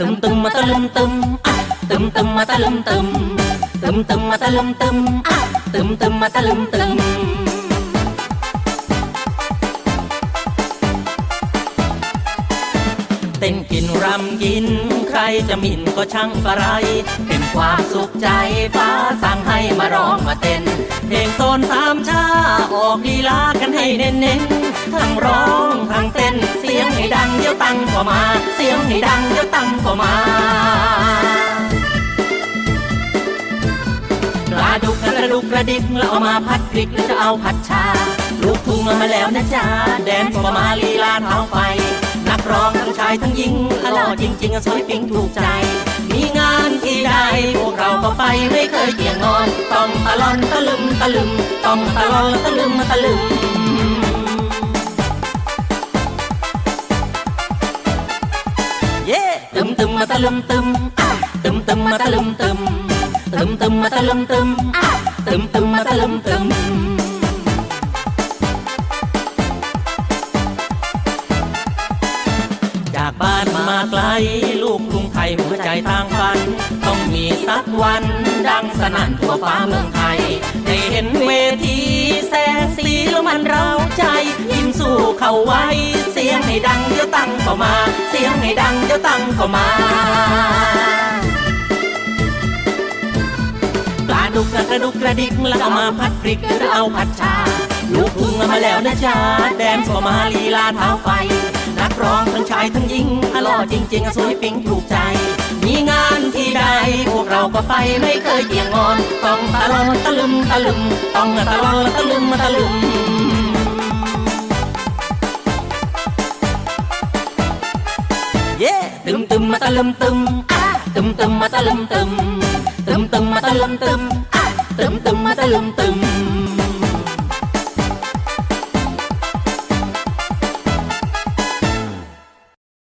ลุมตึมอะตึมตึมมาตะลุมตึมตึมตึมมาตะลุมตึมอะตึมตึมมาตะลุมตึมเต้นกินรำกิน ใครจะมินก็ช่างกระไร เป็นความสุขใจฟ้าสั่งให้มาร้องมาเต้น เพลงโซนสามชาออกลีลากันให้เน้นๆทั้งร้องทั้งเต้นเสียงให้ดัง ยวตังก็มา เสียงให้ดังเดี๋ยวตังก็มาปลาดุกกระดุกกระดิกแล้วเอามาพัดพริกหรือจะเอาผัดชา ลูกทุ่งมาแล้วนะจ๊ะแดนก็มาลีลาเท้าไฟ นักร้องทั้งชายทั้งหญิงหล่อจริงๆสวยปิ๊งถูกใจ มีงานที่ใดพวกเราก็ไปไม่เคยเกี่ยงงอน ต้องตะลอนตะลึมตะลึมต้องตะลอนตะลึมตะลึม ตึมตึมมาตะลึมตึมอะตึมตึมมาตะลึมตึมตึมตึมมาตะลึมตึมอะตึมตึมมาตะลึมตึมจากบ้านมาไกล ลูกกรุงไทยหัวใจต่างฝัน ต้องมีสักวันดังสนั่นทั่วฟ้าเมืองไทยได้เห็นเวทีแสงสีแล้วมันเร้าใจ ยิ้มสู้เขาไว้ ยงให้ดังเดี๋ยวตั้งเข้ามา เสียงให้ดังเดี๋ยวตั้งเข้ามา ปลาดุกกระดุกกระดิกแล้วเอามาพัดพริกหรือเอาผัดชา ลูกทุ่งมาแล้วนะจ๊ะแดนก็มาลีลาเท้าไฟ นักร้องทั้งชายทั้งหญิงอล่อจริงๆสวยปิ๊งถูกใจ มีงานที่ใดพวกเราก็ไปไม่เคยเกี่ยงงอน ต้องตะลอนตะลึมตะลึม ต้องตะลอนตะลึมตะลึม เย่ตึมตึมมาตะลึมตึมอะตึมตึมมาตะลึม